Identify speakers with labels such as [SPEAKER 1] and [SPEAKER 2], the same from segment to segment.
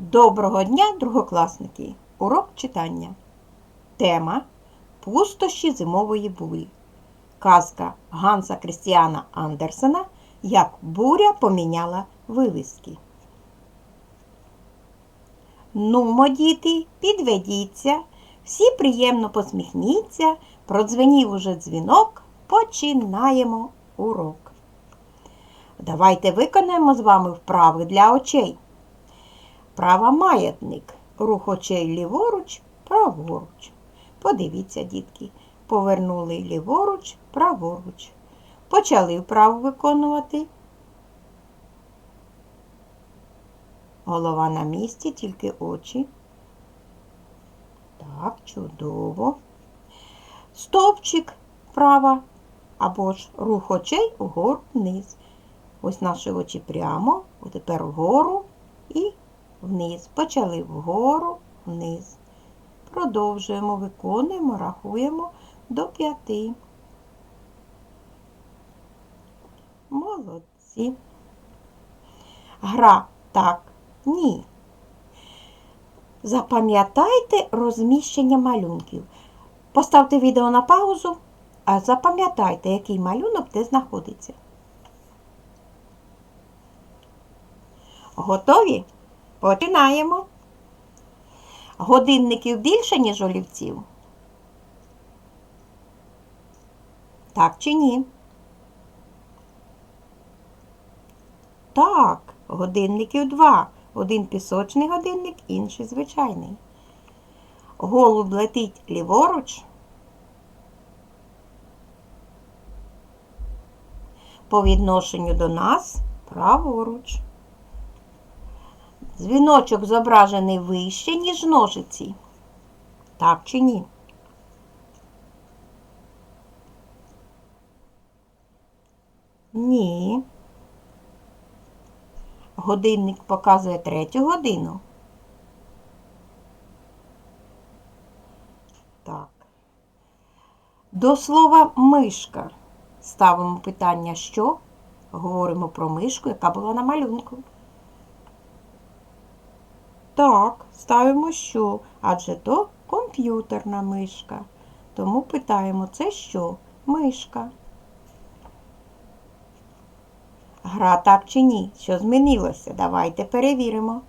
[SPEAKER 1] Доброго дня, другокласники! Урок читання. Тема Пустощі зимової були. Казка Ганса Крістіана Андерсена Як буря поміняла вивіски. Нумо, діти, підведіться, всі приємно посміхніться, продзвенів уже дзвінок, починаємо урок. Давайте виконаємо з вами вправи для очей. Права маятник. Рух очей ліворуч, праворуч. Подивіться, дітки. Повернули ліворуч, праворуч. Почали вправу виконувати. Голова на місці, тільки очі. Так, чудово. Стовпчик вправа. Або ж рух очей вгору вниз. Ось наші очі прямо, тепер вгору і вниз. Почали вгору, вниз. Продовжуємо, виконуємо, рахуємо до п'яти. Молодці. Гра так, ні. Запам'ятайте розміщення малюнків. Поставте відео на паузу, а запам'ятайте, який малюнок де знаходиться. Готові? Починаємо. Годинників більше, ніж олівців? Так чи ні? Так, годинників два. Один пісочний годинник, інший звичайний. Голуб летить ліворуч. По відношенню до нас праворуч. Дзвіночок зображений вище, ніж ножиці. Так чи ні? Ні. Годинник показує третю годину. Так. До слова мишка. Ставимо питання що? Говоримо про мишку, яка була на малюнку. Так, ставимо що? Адже то комп'ютерна мишка. Тому питаємо, це що? Мишка. Гра так чи ні? Що змінилося? Давайте перевіримо.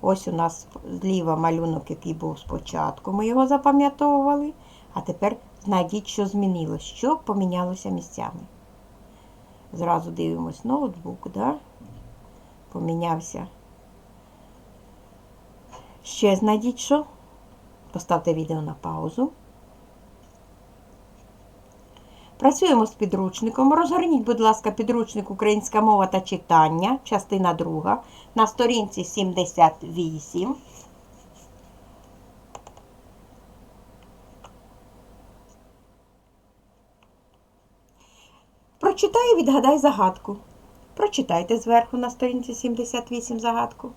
[SPEAKER 1] Ось у нас зліва малюнок, який був спочатку. Ми його запам'ятовували. А тепер знайдіть, що змінилось, що помінялося місцями. Зразу дивимось ноутбук, да? помінявся. Ще знайдіть що. Поставте відео на паузу. Працюємо з підручником. Розгорніть, будь ласка, підручник Українська мова та читання, частина 2, на сторінці 78. Прочитай і відгадай загадку. Прочитайте зверху на сторінці 78 загадку.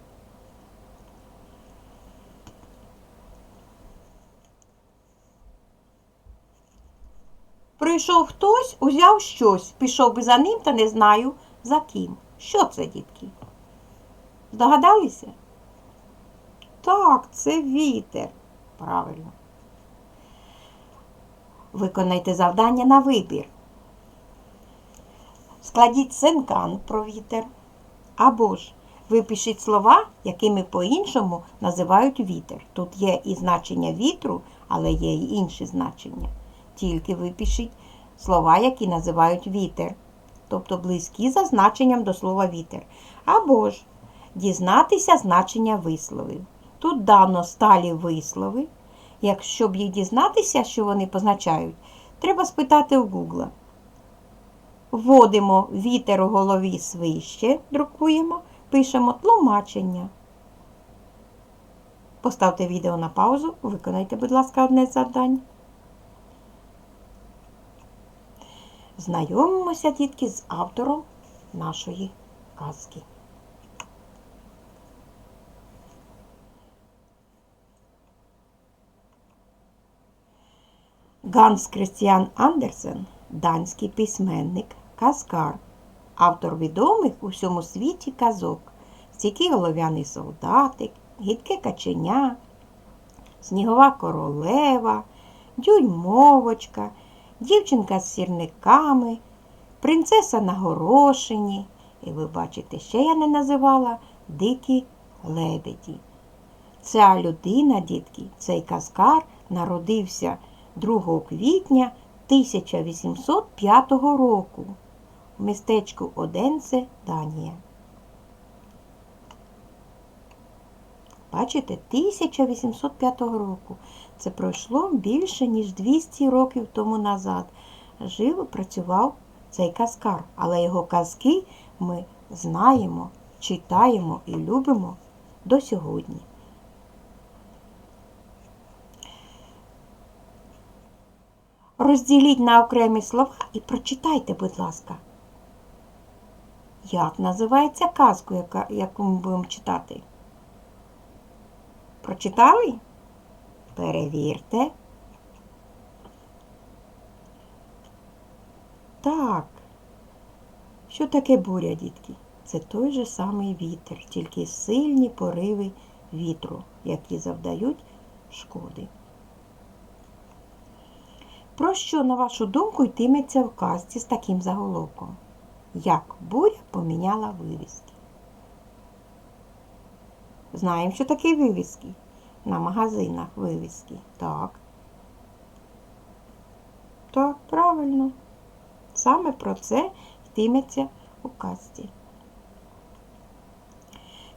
[SPEAKER 1] Прийшов хтось, узяв щось, пішов би за ним, та не знаю за ким. Що це, дітки? Здогадалися? Так, це вітер. Правильно. Виконайте завдання на вибір. Складіть сенкан про вітер. Або ж випишіть слова, якими по-іншому називають вітер. Тут є і значення вітру, але є і інші значення. Тільки випишіть слова, які називають вітер, тобто близькі за значенням до слова вітер. Або ж дізнатися значення висловів. Тут дано сталі вислови. Якщо б їх дізнатися, що вони позначають, треба спитати у Гугла. Вводимо вітер у голові свище, друкуємо, пишемо тлумачення. Поставте відео на паузу, виконайте, будь ласка, одне з Знайомимося, дітки, з автором нашої казки. Ганс Крістіан Андерсен данський письменник, казкар, автор відомих у всьому світі казок, стійкий голов'яний солдатик, гідке каченя, снігова королева, дюймовочка, дівчинка з сірниками, принцеса на горошині. І ви бачите, ще я не називала дикі лебеді. Ця людина, дітки, цей казкар народився 2 квітня 1805 року в містечку Оденце, Данія. Бачите, 1805 року. Це пройшло більше, ніж 200 років тому назад. Жив і працював цей казкар, але його казки ми знаємо, читаємо і любимо до сьогодні. Розділіть на окремі слова і прочитайте, будь ласка. Як називається казку, яку ми будемо читати? Прочитали? Перевірте. Так. Що таке буря, дітки? Це той же самий вітер, тільки сильні пориви вітру, які завдають шкоди. Про що, на вашу думку, йтиметься в казці з таким заголовком? Як буря поміняла вивіски? Знаємо, що таке вивіски. На магазинах вивіски. Так. Так, правильно. Саме про це йтиметься у казці.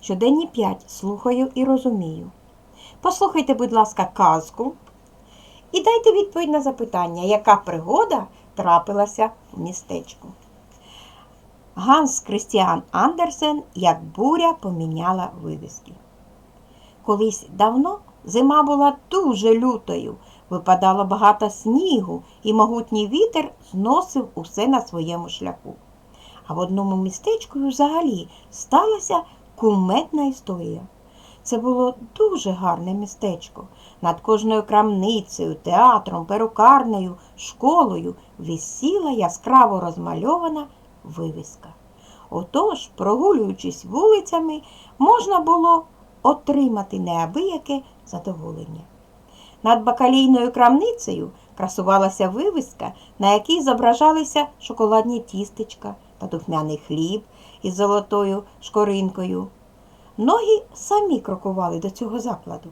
[SPEAKER 1] Щоденні 5. Слухаю і розумію. Послухайте, будь ласка, казку і дайте відповідь на запитання, яка пригода трапилася в містечку. Ганс Крістіан Андерсен як буря поміняла вивіски. Колись давно зима була дуже лютою, випадало багато снігу, і могутній вітер зносив усе на своєму шляху. А в одному містечку взагалі сталася кумедна історія. Це було дуже гарне містечко. Над кожною крамницею, театром, перукарнею, школою висіла яскраво розмальована вивіска. Отож, прогулюючись вулицями, можна було отримати неабияке задоволення. Над бакалійною крамницею красувалася вивіска, на якій зображалися шоколадні тістечка та духмяний хліб із золотою шкоринкою. Ноги самі крокували до цього закладу.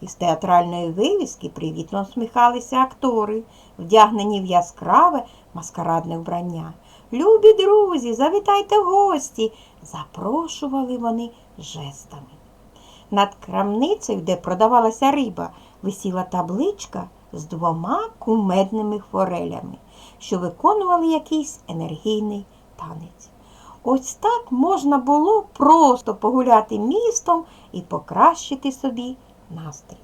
[SPEAKER 1] Із театральної вивіски привітно усміхалися актори, вдягнені в яскраве маскарадне вбрання. Любі друзі, завітайте в гості, запрошували вони жестами. Над крамницею, де продавалася риба, висіла табличка з двома кумедними форелями, що виконували якийсь енергійний танець. Ось так можна було просто погуляти містом і покращити собі настрій.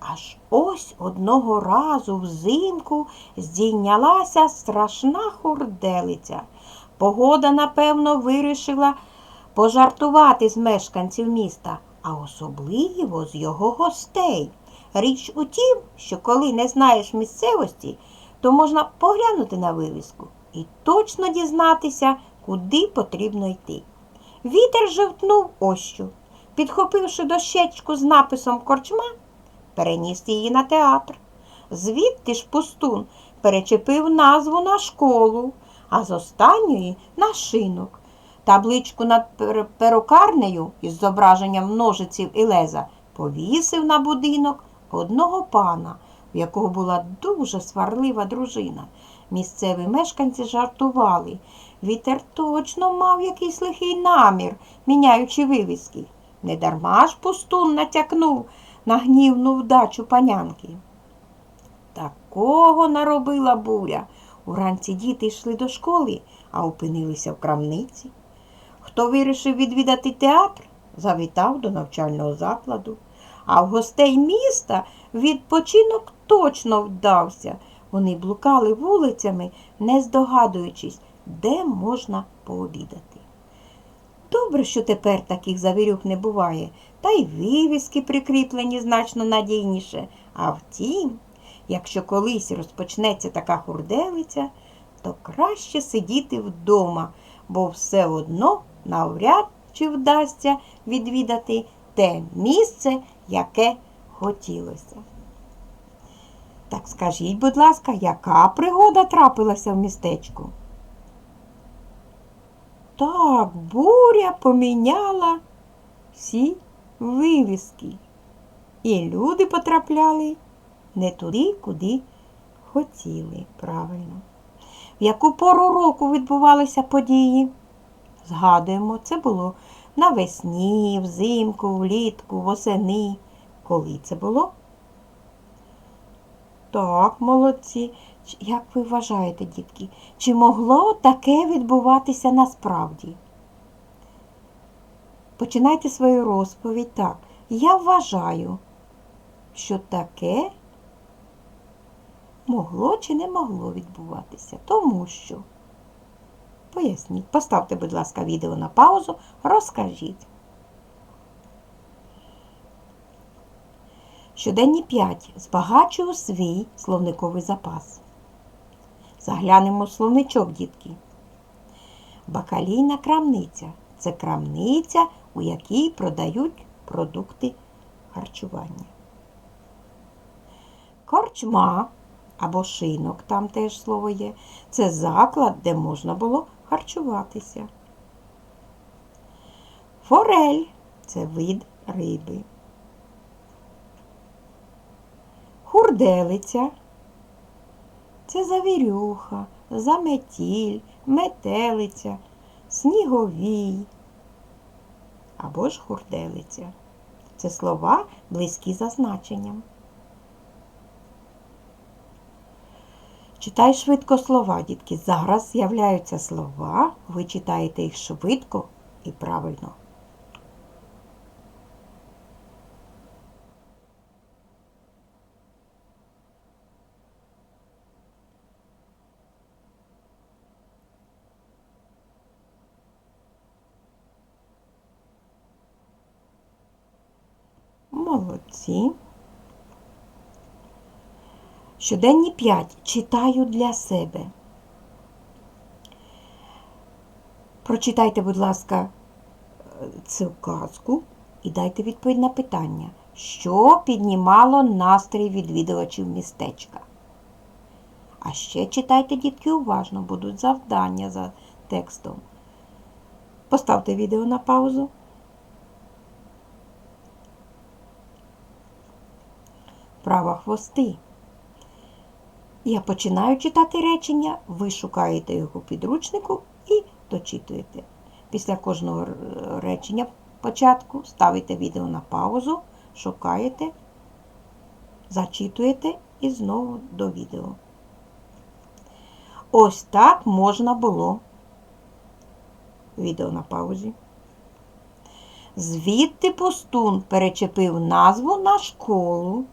[SPEAKER 1] Аж ось одного разу взимку здійнялася страшна хурделиця. Погода, напевно, вирішила пожартувати з мешканців міста, а особливо з його гостей. Річ у тім, що коли не знаєш місцевості, то можна поглянути на вивіску і точно дізнатися, куди потрібно йти. Вітер жевтнув що. Підхопивши дощечку з написом корчма, переніс її на театр. Звідти ж пустун перечепив назву на школу, а з останньої на шинок. Табличку над перукарнею із зображенням ножиців і леза повісив на будинок одного пана, в якого була дуже сварлива дружина. Місцеві мешканці жартували. Вітер точно мав якийсь лихий намір, міняючи вивіски. Недарма ж пустун натякнув на гнівну вдачу панянки. Такого наробила буря. Уранці діти йшли до школи, а опинилися в крамниці. Хто вирішив відвідати театр, завітав до навчального закладу, а в гостей міста відпочинок точно вдався. Вони блукали вулицями, не здогадуючись, де можна пообідати. Добре, що тепер таких завірюх не буває, та й вивіски прикріплені значно надійніше. А втім, якщо колись розпочнеться така хурделиця, то краще сидіти вдома, бо все одно навряд чи вдасться відвідати те місце, яке хотілося. Так скажіть, будь ласка, яка пригода трапилася в містечку? Так, буря поміняла всі вивіски. І люди потрапляли не туди, куди хотіли, правильно. В яку пору року відбувалися події? Згадуємо, це було навесні, взимку, влітку, восени. Коли це було? Так, молодці. Як ви вважаєте, дітки, чи могло таке відбуватися насправді? Починайте свою розповідь так. Я вважаю, що таке могло чи не могло відбуватися. Тому що. Поясніть, поставте, будь ласка, відео на паузу, розкажіть. Щоденні 5. Збагачую свій словниковий запас. Заглянемо в словничок, дітки. Бакалійна крамниця це крамниця, у якій продають продукти харчування. Корчма або шинок, там теж слово є. Це заклад, де можна було харчуватися. Форель це вид риби. Хурделиця це завірюха, заметіль, метелиця, сніговій або ж хурделиця. Це слова близькі за значенням. Читай швидко слова, дітки. Зараз з'являються слова, ви читаєте їх швидко і правильно. Молодці. Щоденні 5. Читаю для себе. Прочитайте, будь ласка, е, цю казку і дайте відповідь на питання, що піднімало настрій відвідувачів містечка. А ще читайте, дітки, уважно, будуть завдання за текстом. Поставте відео на паузу. Права хвости. Я починаю читати речення, ви шукаєте його у підручнику і дочитуєте. Після кожного речення початку ставите відео на паузу, шукаєте, зачитуєте і знову до відео. Ось так можна було. Відео на паузі. Звідти пустун перечепив назву на школу.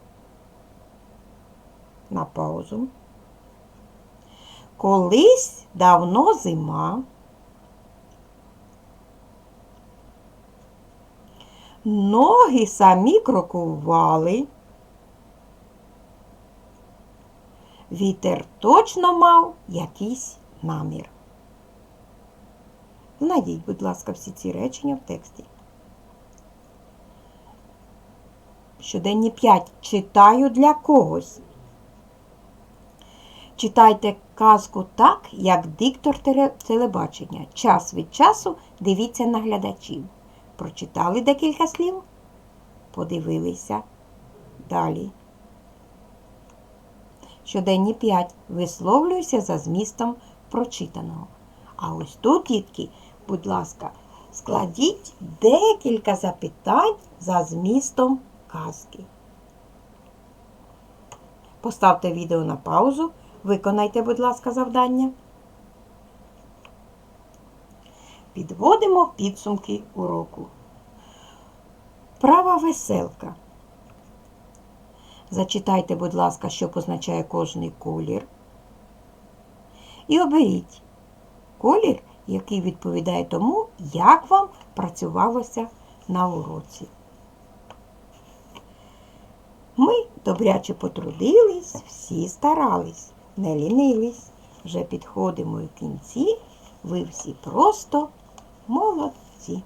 [SPEAKER 1] На паузу. Колись давно зима. Ноги самі крокували. Вітер точно мав якийсь намір. Знайдіть, будь ласка, всі ці речення в тексті. Щоденні 5. Читаю для когось. Читайте казку так, як диктор телебачення. Час від часу дивіться на глядачів. Прочитали декілька слів? Подивилися. Далі. Щоденні 5. Висловлюйся за змістом прочитаного. А ось тут, дітки, будь ласка, складіть декілька запитань за змістом казки. Поставте відео на паузу. Виконайте, будь ласка, завдання. Підводимо підсумки уроку. Права веселка. Зачитайте, будь ласка, що позначає кожний колір. І оберіть колір, який відповідає тому, як вам працювалося на уроці. Ми добряче потрудились, всі старались, не лінились. Вже підходимо в кінці. Ви всі просто молодці.